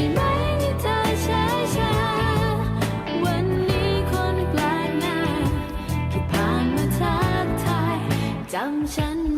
ช่ไหมที่เธอช้าช้าวันนี้คนแปลกหน้าผ่านมาทักทายจำฉัน